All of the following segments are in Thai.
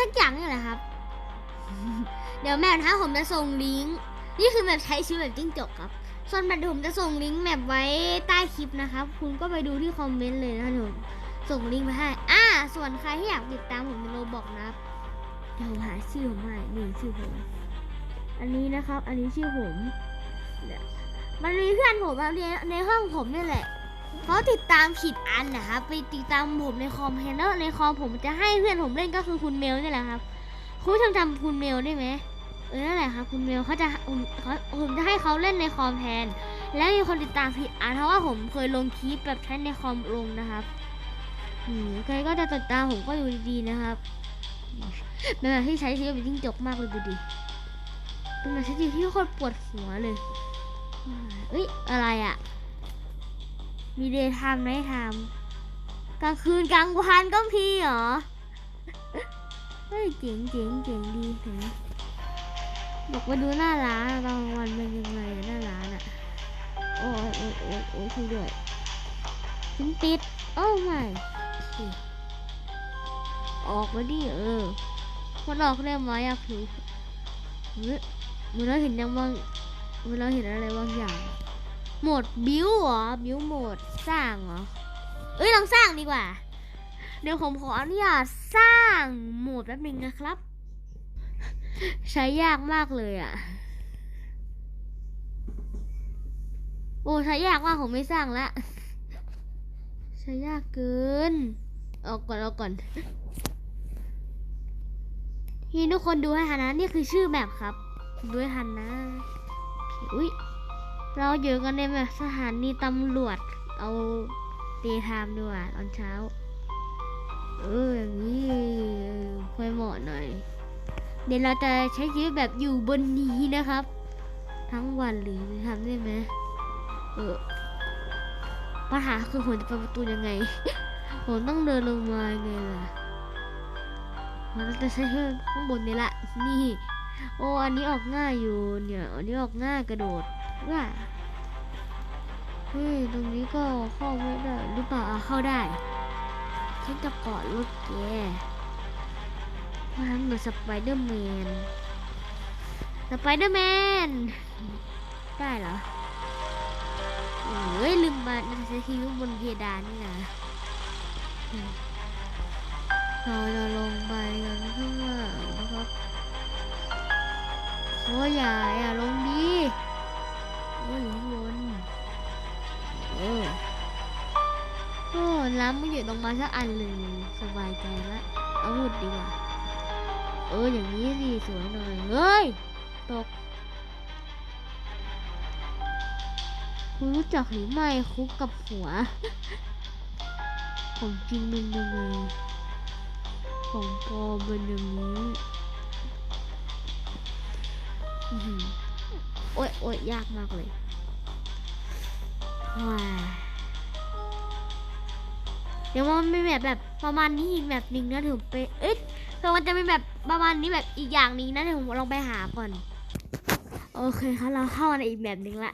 สักอย่างนี่แหละครับ เดี๋ยวแมปนะผมจะส่งลิงก์ นี่คือแบบใช้ชีวิตแบบจิ้งจกครับ ส่วนแบบผมจะส่งลิงก์แมปไว้ใต้คลิปนะครับ คุณก็ไปดูที่คอมเมนต์เลยนะเดี๋ยวผมส่งลิงก์ไปให้ อ่า ส่วนใครที่อยากติดตามผมในโรบอกนะครับ เดี๋ยวหาชื่อผมให้นี่ชื่อผม อันนี้นะครับ อันนี้ชื่อผม มันมีเพื่อนผมในในห้องผมนี่แหละ เขาติดตามผิดอันนะครับไปติดตามผมในคอมเฮนแล้วในคอมผมจะให้เพื่อนผมเล่นก็คือคุณเมลนี่แหละครับ คุณผู้ชมจำคุณเมลได้ไหมเออนั่นแหละครับคุณเมลเขาจะผมเขาผมจะให้เขาเล่นในคอมแทนแล้วมีคนติดตามผิดอันเพราะว่าผมเคยลงคลิปแบบใช้ในคอมลงนะครับอืมใครก็จะติดตามผมก็อยู่ดีๆนะครับเป็นแบบที่ใช้ชีวิตเป็นจิ้งจกมากเลยดูดิเป็นแบบใช้ชีวิตที่โคตรปวดหัวเลยเอ้ยอะไรอะ มีเดย์ไทม์ไนท์ไทม์กลางคืนกลางวันก็มีเหรอ เฮ้ยเจ๋งเจ๋งเจ๋งดีเห็นบอกมาดูหน้าร้านตอนกลางวันเป็นยังไงหน้าร้านอะโอ้ยโอ้ยโอ้ยโอ้ยช่วยด้วยฉันติด โอ้ไม่ออกมาดิเออมันออกได้ไหมอะผิวเฮ้เมื่อเราเห็นยังบางเมื่อเราเห็นอะไรบางอย่าง โหมดบิวเหรอ บิวโหมดสร้างเหรอ เอ้ยลองสร้างดีกว่า เดี๋ยวผมขออนุญาตสร้างโหมดแป๊บนึงนะครับ ใช้ยากมากเลยอะ่ะ โอ้ใช้ยากมากผมไม่สร้างละ ใช้ยากเกิน ออกก่อนออกก่อนที่ทุกคนดูให้ทันนะนี่คือชื่อแบบครับดูให้ทันนะ อุ้ย เราอยู่กันในแบบสถานีตำรวจ เอาเตไทม์ดีกว่าตอนเช้า เอออย่างนี้ค่อยเหมาะหน่อย เดี๋ยวเราจะใช้ชีวิตแบบอยู่บนนี้นะครับ ทั้งวันหรือทำได้ไหมเออปัญหาคือผมจะเปิดประตูยังไง ผมต้องเดินลงมาไงล่ะเราจะใช้ชีวิตข้างบนนี่แหละนี่ โอ้ อันนี้ออกง่ายอยู่เนี่ย อันนี้ออกง่ายกระโดดว่า เฮ้ยตรงนี้ก็เข้าไม่ได้หรือเปล่าอะเข้าได้ฉันจะเกาะรถแกว่าทำเหมือนสไปเดอร์แมนสไปเดอร์แมนได้เหรอเอ้ยลืมมาใช้ชีวิตบนเพดานนี่นะเราจะลงไปกันข้างล่างนะครับโอ้ยอย่าอย่าลงดีโอ้ยอยู่ข้างบน อ้น้ำมันอยู่ตรงมาสักอันเลยสบายใจละเอาหมดดีกว่า เอออย่างนี้สิสวยหน่อยเฮ้ยตกคุณรู้จักหรือไม่คุกกับหัว ของจริงเป็นยังไงของปลอมเป็นอย่างนี้อื้อหือโอ๊ยโอ๊ยยากมากเลยว้า ดี๋ยวมันมีแบบแบบประมาณนี้อีกแบบหนึ่งนะถึงไปเอ๊ะเดี๋ยวมันจะมีแบบประมาณนี้แบบอีกอย่างนี้นะเดี๋ยวผมลองไปหาก่อน โอเคครับเราเข้ามาในอีกแบบหนึ่งละ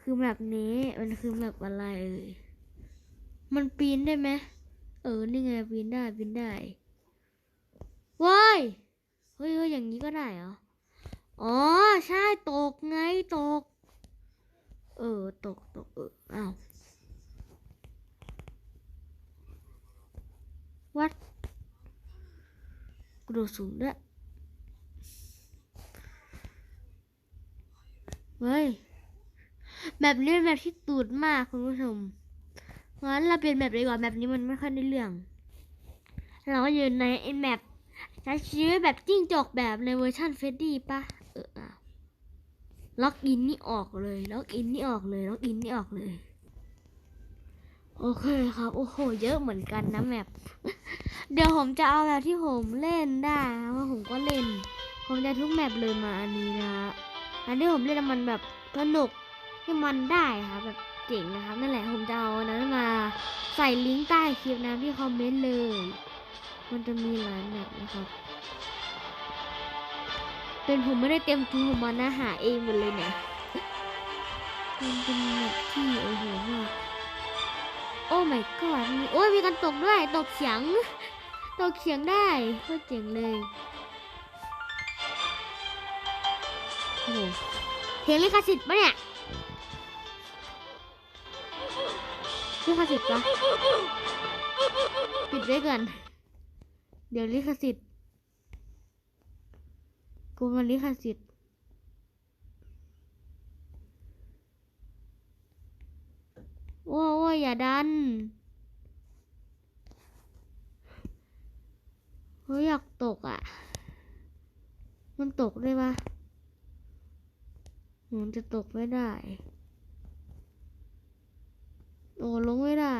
คือแบบนี้มันคือแบบอะไรเอ่ยมันปีนได้ไหมเออนี่ไงปีนได้ปีนได้ว้ายเฮ้ยเฮ้ยอย่างนี้ก็ได้เหรออ๋อใช่ตกไงตก เออตกตกเอออ้าววัดกระโดสูงด้วยเฮ้ยแบบนี้เป็นแบบที่ตูดมากคุณผู้ชมงั้นเราเปลี่ยนแบบดีกว่าแบบนี้มันไม่ค่อยได้เรื่อง เราก็อยู่ในไอ้แมปใช้ชีวิตแบบจิ้งจกแบบในเวอร์ชันเฟดดี้ปะเออล็อกอินนี่ออกเลย ล็อกอินนี่ออกเลย ล็อกอินนี่ออกเลย โอเคครับ โอ้โห เยอะเหมือนกันนะแมปเดี๋ยวผมจะเอาแบบที่ผมเล่นได้นะว่าผมก็เล่น ผมจะทุกแมปเลยมาอันนี้นะอันที่ผมเล่นมันแบบสนุกที่มันได้ครับแบบเจ๋งนะครับนั่นแหละผมจะเอาอันนั้นมาใส่ลิงก์ใต้คลิปนะที่คอมเมนต์เลย มันจะมีหลายแมปนะครับเป็นผมไม่ได้เต็มตัวผมมานะหาเองหมดเลยเนี่ยมันเป็นแมปที่โอ้โหมาก โอ้ my god มีโอ้ยมีการตกด้วย ตกเฉียง ตกเขียงได้โคตรเจ๋งเลยโอ้โหเพลงลิขสิทธิ์ปะเนี่ยลิขสิทธิ์ปะปิดไว้ก่อน เดี๋ยวลิขสิทธิ์กูมันลิขสิทธิ์ โอ้โอ้ยอย่าดันเฮ้ยอยากตกอะ มันตกได้ปะมันจะตกไม่ได้ โอ้ลงไม่ได้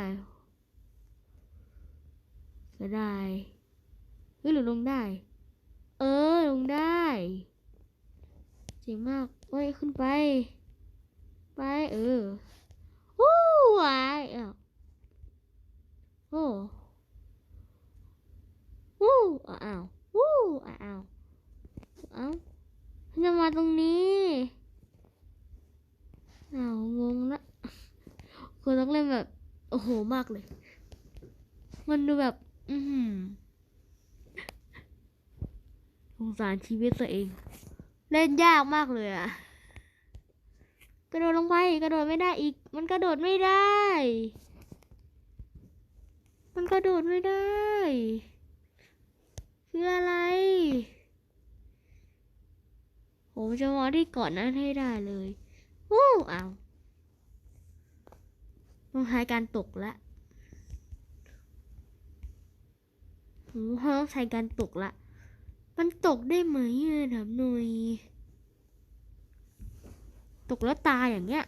เสียดายเฮ้ยหรือลงได้ เออลงได้เจ๋งมากเฮ้ยขึ้นไป ไปเออวู้วายอ้าวโอ้ วู้อ้าววู้อ้าวอ้าวจะ มาตรงนี้อ้าวงงละคือต้องเล่นแบบ โอ้โหมากเลย มันดูแบบ อือหือสงสารชีวิตตัวเอง เล่นยากมากเลยอะกระโดดลงไปกระโดดไม่ได้อีก มันกระโดดไม่ได้ มันกระโดดไม่ได้ คืออะไร ผมจะมองที่ก่อนนั้นให้ได้เลยวู้อ้าวต้องใช้การตกละผมต้องใช้การตกละ มันตกได้ไหมอะถามหน่อยตกแล้วตายอย่างเงี้ย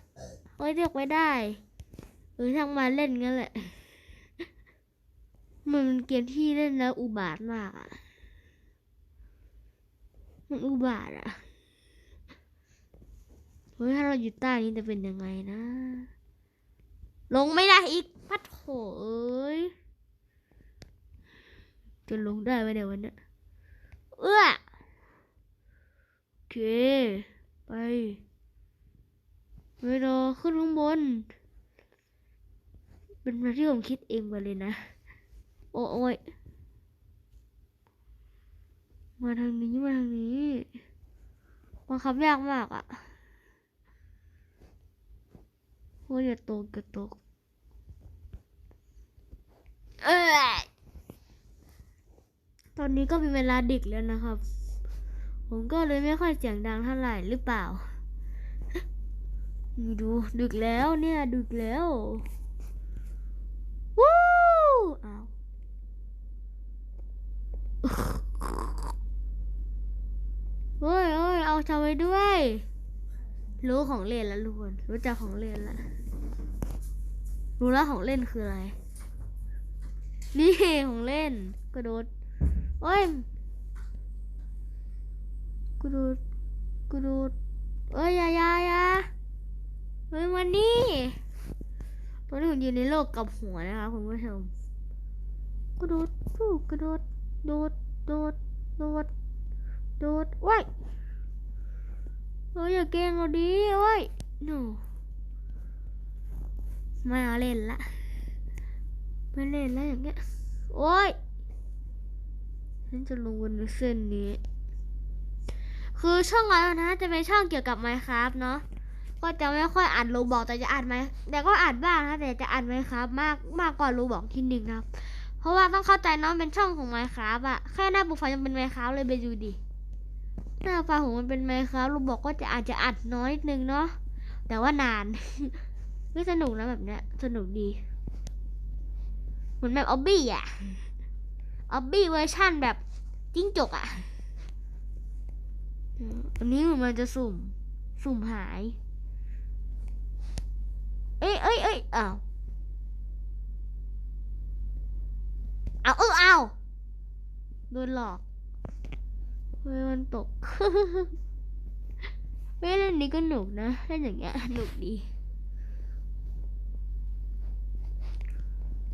เอ้ยเรียกไว้ได้เออทางมาเล่นงั้นแหละ มันเป็นเกมที่เล่นแล้วอุบาทมากอะมันอุบาทอะ เฮ้ยถ้าเราอยู่ใต้นี้จะเป็นยังไงนะ ลงไม่ได้อีกพัดโถเอ้ยจะลงได้ไหมเดี๋ยววันนี้เอื้อโอเค ไปไปรอขึ้นข้างบน เป็นมาที่ผมคิดเองไปเลยนะ โอ้ยมาทางนี้มาทางนี้บังคับยากมากอะ่ะ โอ้ยอย่าตกอย่าตกเออตอนนี้ก็เป็นเวลาดึกแล้วนะครับ ผมก็เลยไม่ค่อยเสียงดังเท่าไหร่หรือเปล่า ดูดึกแล้วเนี่ยดึกแล้ววู้อ้าวเฮ้ยเฮ้ยเอาชาไว้ด้วย รู้ของเล่นแล้วทุกคนรู้จักของเล่นแล้วรู้แล้วของเล่นคืออะไร นี่ของเล่นกระโดดโอ้ยกระโดดกระโดดเอ้ยยายายาเฮ้ยมานี่ตอนนี้ผมอยู่ในโลกกับหัวนะคะคุณผู้ชมกระโดดฟูกระโดดโดดโดดโดดโดดว้าย เฮ้ยอย่าเกรงเอาดิโอ้ย no ไม่เอาเล่นละไม่เล่นแล้วอย่างเงี้ยโอ้ยฉันจะลงบนเส้นนี้ คือช่องเรานะจะเป็นช่องเกี่ยวกับ Minecraft เนาะก็จะไม่ค่อยอ่านรูบอกแต่จะอ่านไหมแต่ก็อ่านบ้างนะแต่จะอ่าน Minecraft มากมากกว่ารูบอกที่หนึ่งครับ เพราะว่าต้องเข้าใจเนาะเป็นช่องของ Minecraft อะแค่หน้าโปรไฟล์ยังเป็น Minecraft เลยไปดูดิ หน้าไฟล์ของมันเป็น Minecraft รูบอกก็จะอาจจะอัดน้อยนิดนึงเนาะแต่ว่านานไม่สนุกนะแบบเนี้ย สนุกดีเหมือนแบบออบบี้อะออบบี้เวอร์ชั่นแบบจิ้งจกอะอันนี้เหมือนมันจะสุ่ม สุ่มหาย เอ้ยเอ้ยเอ้ยอ้าวเอาเออเอาโดนหลอก เฮ้ยมันตกเฮ้ยเล่นนี้ก็หนุกนะเล่นอย่างเงี้ยหนุกดี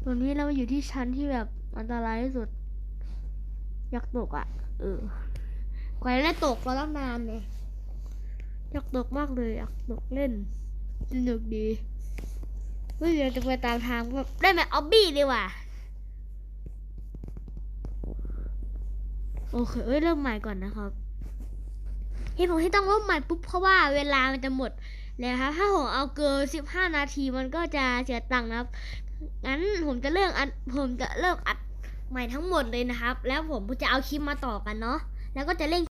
ตอนนี้เราอยู่ที่ชั้นที่แบบอันตรายที่สุด อยากตกอะ เออไกวเล่นตกมาตั้งนานเลยอยากตกมากเลยอยากตกเล่นสนุกดีเฮ้ยเราจะไปตามทางแบบได้ไหมออบบี้ดีกว่า โอเค เอ้ย เริ่มใหม่ก่อนนะครับเหตุผลที่ต้องเริ่มใหม่ปุ๊บเพราะว่าเวลามันจะหมดแล้วครับ ถ้าผมเอาเกินสิบห้านาทีมันก็จะเสียตังค์นะครับ งั้นผมจะเลิกอัด ผมจะเลิกอัดใหม่ทั้งหมดเลยนะครับ แล้วผมจะเอาคลิปมาต่อกันเนาะ แล้วก็จะเล่น